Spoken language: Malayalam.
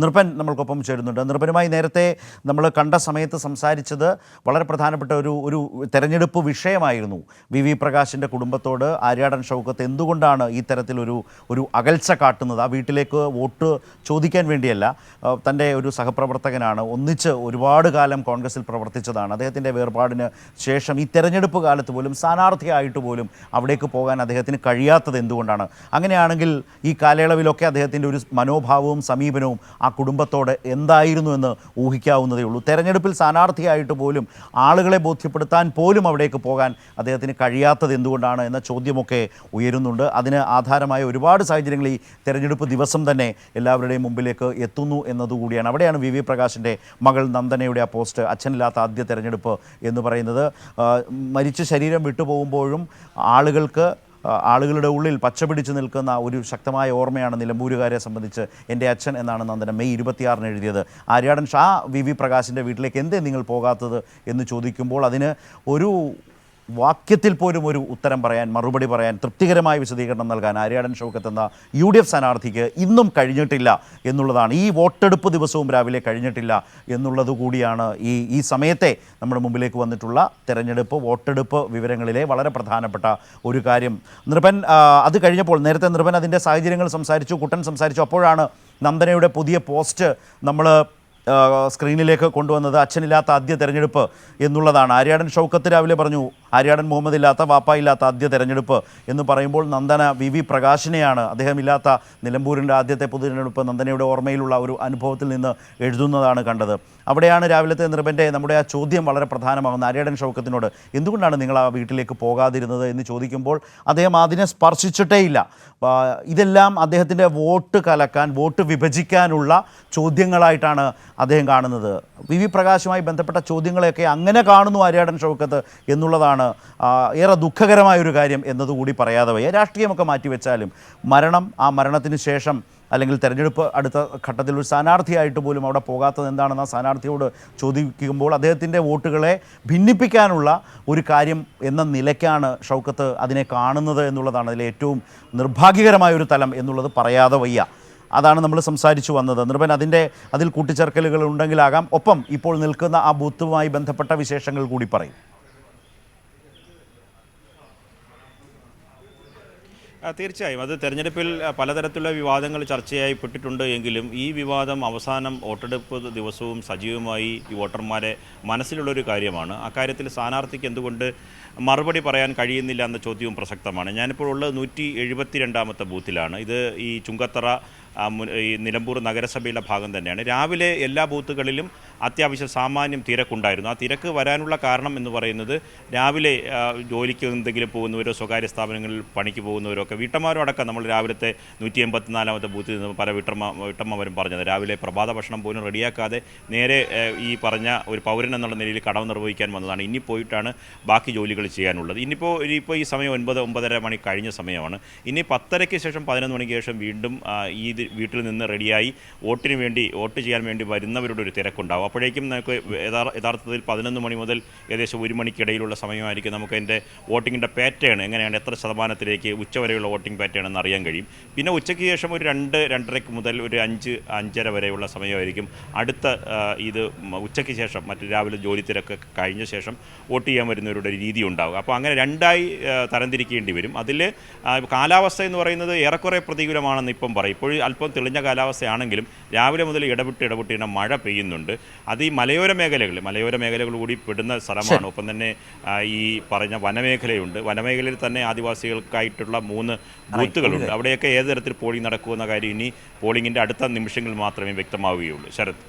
നൃപൻ നമ്മൾക്കൊപ്പം ചേരുന്നുണ്ട്. നൃപനുമായി നേരത്തെ നമ്മൾ കണ്ട സമയത്ത് സംസാരിച്ചത് വളരെ പ്രധാനപ്പെട്ട ഒരു ഒരു തെരഞ്ഞെടുപ്പ് വിഷയമായിരുന്നു. വി വി പ്രകാശിന്റെ കുടുംബത്തോട് ആര്യാടൻ ഷൗക്കത്ത് എന്തുകൊണ്ടാണ് ഈ തരത്തിലൊരു ഒരു അകൽച്ച കാട്ടുന്നത്? ആ വീട്ടിലേക്ക് വോട്ട് ചോദിക്കാൻ വേണ്ടിയല്ല തന്റെ ഒരു സഹപ്രവർത്തകനാണ് ഒന്നിച്ച് ഒരുപാട് കാലം കോൺഗ്രസിൽ പ്രവർത്തിച്ചതാണ്. അദ്ദേഹത്തിന്റെ വേർപാടിന് ശേഷം ഈ തെരഞ്ഞെടുപ്പ് കാലത്ത് പോലും സ്ഥാനാർത്ഥിയായിട്ട് പോലും അവിടേക്ക് പോകാൻ അദ്ദേഹത്തിന് കഴിയാത്തത് എന്തുകൊണ്ടാണ്? അങ്ങനെയാണെങ്കിൽ ഈ കാലയളവിലൊക്കെ അദ്ദേഹത്തിന്റെ ഒരു മനോഭാവവും സമീപനവും ആ കുടുംബത്തോട് എന്തായിരുന്നു എന്ന് ഊഹിക്കാവുന്നതേ ഉള്ളൂ. തെരഞ്ഞെടുപ്പിൽ സ്ഥാനാർത്ഥിയായിട്ട് പോലും ആളുകളെ ബോധ്യപ്പെടുത്താൻ പോലും അവിടേക്ക് പോകാൻ അദ്ദേഹത്തിന് കഴിയാത്തത് എന്തുകൊണ്ടാണ് എന്ന ചോദ്യമൊക്കെ ഉയരുന്നുണ്ട്. അതിന് ആധാരമായ ഒരുപാട് സാഹചര്യങ്ങൾ ഈ തെരഞ്ഞെടുപ്പ് ദിവസം തന്നെ എല്ലാവരുടെയും മുമ്പിലേക്ക് എത്തുന്നു എന്നതുകൂടിയാണ്. അവിടെയാണ് വി വി പ്രകാശിന്റെ മകൾ നന്ദനയുടെ ആ പോസ്റ്റ് അച്ഛനില്ലാത്ത ആദ്യ തെരഞ്ഞെടുപ്പ് എന്ന് പറയുന്നത്. മരിച്ച ശരീരം വിട്ടുപോകുമ്പോഴും ആളുകൾക്ക് ആളുകളുടെ ഉള്ളിൽ പച്ചപിടിച്ച് നിൽക്കുന്ന ഒരു ശക്തമായ ഓർമ്മയാണ് നിലമ്പൂരുകാരെ സംബന്ധിച്ച് എന്റെ അച്ഛൻ എന്നാണ് നന്ദന മെയ് ഇരുപത്തിയാറിന് എഴുതിയത്. ആര്യാടൻ ഷാ വി വി പ്രകാശിന്റെ വീട്ടിലേക്ക് എന്തേ നിങ്ങൾ പോകാത്തത് എന്ന് ചോദിക്കുമ്പോൾ അതിന് ഒരു വാക്യത്തിൽ പോലും ഒരു ഉത്തരം പറയാൻ മറുപടി പറയാൻ തൃപ്തികരമായ വിശദീകരണം നൽകാൻ ആര്യാടൻ ഷൗക്കത്ത് എന്ന യു ഡി എഫ് സ്ഥാനാർത്ഥിക്ക് ഇന്നും കഴിഞ്ഞിട്ടില്ല എന്നുള്ളതാണ്. ഈ വോട്ടെടുപ്പ് ദിവസവും രാവിലെ കഴിഞ്ഞിട്ടില്ല എന്നുള്ളത് കൂടിയാണ് ഈ ഈ സമയത്തെ നമ്മുടെ മുമ്പിലേക്ക് വന്നിട്ടുള്ള തെരഞ്ഞെടുപ്പ് വോട്ടെടുപ്പ് വിവരങ്ങളിലെ വളരെ പ്രധാനപ്പെട്ട ഒരു കാര്യം. നൃപൻ അത് കഴിഞ്ഞപ്പോൾ നേരത്തെ നൃപൻ അതിന്റെ സാഹചര്യങ്ങൾ സംസാരിച്ചു കുട്ടൻ സംസാരിച്ചു. അപ്പോഴാണ് നന്ദനയുടെ പുതിയ പോസ്റ്റ് നമ്മൾ സ്ക്രീനിലേക്ക് കൊണ്ടുവന്നത് അച്ഛനില്ലാത്ത ആദ്യ തെരഞ്ഞെടുപ്പ് എന്നുള്ളതാണ്. ആര്യാടൻ ഷൗക്കത്ത് രാവിലെ പറഞ്ഞു ആര്യാടൻ മുഹമ്മദ് ഇല്ലാത്ത വാപ്പ ഇല്ലാത്ത ആദ്യ തെരഞ്ഞെടുപ്പ് എന്ന് പറയുമ്പോൾ നന്ദന വി വി പ്രകാശിനെയാണ് അദ്ദേഹം ഇല്ലാത്ത നിലമ്പൂരിന്റെ ആദ്യത്തെ പൊതുതെരഞ്ഞെടുപ്പ് നന്ദനയുടെ ഓർമ്മയിലുള്ള ഒരു അനുഭവത്തിൽ നിന്ന് എഴുതുന്നതാണ് കണ്ടത്. അവിടെയാണ് രാവിലത്തെ നിർബന്റെ നമ്മുടെ ആ ചോദ്യം വളരെ പ്രധാനമാകുന്നത്. ആര്യാടൻ ഷൗക്കത്തിനോട് എന്തുകൊണ്ടാണ് നിങ്ങൾ ആ വീട്ടിലേക്ക് പോകാതിരുന്നത്? എന്ന് ചോദിക്കുമ്പോൾ അദ്ദേഹം അതിനെ സ്പർശിച്ചിട്ടേയില്ല. ഇതെല്ലാം അദ്ദേഹത്തിന്റെ വോട്ട് കലക്കാൻ വോട്ട് വിഭജിക്കാനുള്ള ചോദ്യങ്ങളായിട്ടാണ് അദ്ദേഹം കാണുന്നത്. വി വി പ്രകാശുമായി ബന്ധപ്പെട്ട ചോദ്യങ്ങളെയൊക്കെ അങ്ങനെ കാണുന്നു ആര്യാടൻ ഷൗക്കത്ത് എന്നുള്ളതാണ് ഏറെ ദുഃഖകരമായൊരു കാര്യം എന്നതുകൂടി പറയാതെ വയ്യ. രാഷ്ട്രീയമൊക്കെ മാറ്റിവെച്ചാലും മരണം ആ മരണത്തിന് ശേഷം അല്ലെങ്കിൽ തെരഞ്ഞെടുപ്പ് അടുത്ത ഘട്ടത്തിൽ ഒരു സ്ഥാനാർത്ഥിയായിട്ട് പോലും അവിടെ പോകാത്തത് എന്താണെന്ന് ആ സ്ഥാനാർത്ഥിയോട് ചോദിക്കുമ്പോൾ അദ്ദേഹത്തിന്റെ വോട്ടുകളെ ഭിന്നിപ്പിക്കാനുള്ള ഒരു കാര്യം എന്ന നിലയ്ക്കാണ് ഷൗക്കത്ത് അതിനെ കാണുന്നത് എന്നുള്ളതാണ് അതിലെ ഏറ്റവും നിർഭാഗ്യകരമായ ഒരു തലം എന്നുള്ളത് പറയാതെ വയ്യ. അതാണ് നമ്മൾ സംസാരിച്ചു വന്നത്. നിർഭൻ അതിന്റെ അതിൽ കൂട്ടിച്ചേർക്കലുകൾ ഉണ്ടെങ്കിലാകാം. ഒപ്പം ഇപ്പോൾ നിൽക്കുന്ന ആ ബൂത്തുമായി ബന്ധപ്പെട്ട വിശേഷങ്ങൾ കൂടി പറയും. തീർച്ചയായും. അത് തെരഞ്ഞെടുപ്പിൽ പലതരത്തിലുള്ള വിവാദങ്ങൾ ചർച്ചയായിപ്പെട്ടിട്ടുണ്ട് എങ്കിലും ഈ വിവാദം അവസാനം വോട്ടെടുപ്പ് ദിവസവും സജീവമായി ഈ വോട്ടർമാരെ മനസ്സിലുള്ളൊരു കാര്യമാണ്. അക്കാര്യത്തിൽ സ്ഥാനാർത്ഥിക്ക് എന്തുകൊണ്ട് മറുപടി പറയാൻ കഴിയുന്നില്ല എന്ന ചോദ്യവും പ്രസക്തമാണ്. ഞാനിപ്പോൾ ഉള്ളത് നൂറ്റി എഴുപത്തി രണ്ടാമത്തെ ബൂത്തിലാണ്. ഇത് ഈ ചുങ്കത്തറ ഈ നിലമ്പൂർ നഗരസഭയുടെ ഭാഗം തന്നെയാണ്. രാവിലെ എല്ലാ ബൂത്തുകളിലും അത്യാവശ്യം സാമാന്യം തിരക്കുണ്ടായിരുന്നു. ആ തിരക്ക് വരാനുള്ള കാരണം എന്ന് പറയുന്നത് രാവിലെ ജോലിക്ക് എന്തെങ്കിലും പോകുന്നവരോ സ്വകാര്യ സ്ഥാപനങ്ങളിൽ പണിക്ക് പോകുന്നവരോ ഒക്കെ വീട്ടമ്മമാരും അടക്കം നമ്മൾ രാവിലത്തെ നൂറ്റി എൺപത്തിനാലാമത്തെ ബൂത്തിൽ നിന്ന് പല വീട്ടമ്മ വീട്ടമ്മമാരും പറഞ്ഞത്. രാവിലെ പ്രഭാത ഭക്ഷണം പോലും റെഡിയാക്കാതെ നേരെ ഈ പറഞ്ഞ ഒരു പൗരൻ എന്നുള്ള നിലയിൽ കടവ് നിർവഹിക്കാൻ വന്നതാണ്. ഇനി പോയിട്ടാണ് ബാക്കി ജോലികൾ ചെയ്യാനുള്ളത്. ഇനിയിപ്പോൾ ഇനിയിപ്പോൾ ഈ സമയം ഒൻപത് ഒമ്പതര മണി കഴിഞ്ഞ സമയമാണ്. ഇനി പത്തരയ്ക്ക് ശേഷം പതിനൊന്ന് മണിക്ക് ശേഷം വീണ്ടും ഈ വീട്ടിൽ നിന്ന് റെഡിയായി വോട്ടിന് വേണ്ടി വോട്ട് ചെയ്യാൻ വേണ്ടി വരുന്നവരുടെ ഒരു തിരക്കുണ്ടാവും. അപ്പോഴേക്കും നമുക്ക് യഥാ- യഥാർത്ഥത്തിൽ പതിനൊന്ന് മണി മുതൽ ഏകദേശം ഒരു മണിക്കിടയിലുള്ള സമയമായിരിക്കും നമുക്ക് അതിന്റെ വോട്ടിങ്ങിന്റെ പാറ്റേൺ എങ്ങനെയാണ് എത്ര ശതമാനത്തിലേക്ക് ഉച്ചവരെയുള്ള വോട്ടിംഗ് പാറ്റേൺ എന്ന് അറിയാൻ കഴിയും. പിന്നെ ഉച്ചയ്ക്ക് ശേഷം ഒരു രണ്ട് രണ്ടരയ്ക്ക് മുതൽ ഒരു അഞ്ച് അഞ്ചര വരെയുള്ള സമയമായിരിക്കും. അടുത്ത ഇത് ഉച്ചയ്ക്ക് ശേഷം മറ്റു രാവിലെ ജോലി തിരക്ക് കഴിഞ്ഞ ശേഷം വോട്ട് ചെയ്യാൻ വരുന്നവരുടെ രീതി ഉണ്ടാകും അപ്പോൾ അങ്ങനെ രണ്ടായി തരംതിരിക്കേണ്ടി വരും. അതിൽ കാലാവസ്ഥ എന്ന് പറയുന്നത് ഏറെക്കുറെ പ്രതികൂലമാണെന്ന് ഇപ്പം പറയും. ഇപ്പോഴും അല്പം തെളിഞ്ഞ കാലാവസ്ഥയാണെങ്കിലും രാവിലെ മുതൽ ഇടവിട്ട് ഇടവിട്ട് ഇങ്ങനെ മഴ പെയ്യുന്നുണ്ട്. അത് ഈ മലയോര മേഖലകൾ മലയോര മേഖലകൾ കൂടി പെടുന്ന സ്ഥലമാണ്. ഒപ്പം തന്നെ ഈ പറഞ്ഞ വനമേഖലയുണ്ട്. വനമേഖലയിൽ തന്നെ ആദിവാസികൾക്കായിട്ടുള്ള മൂന്ന് ബൂത്തുകളുണ്ട്. അവിടെയൊക്കെ ഏത് തരത്തിൽ പോളിംഗ് നടക്കുമെന്ന കാര്യം ഇനി പോളിംഗിന്റെ അടുത്ത നിമിഷങ്ങളിൽ മാത്രമേ വ്യക്തമാവുകയുള്ളൂ. ശരത്.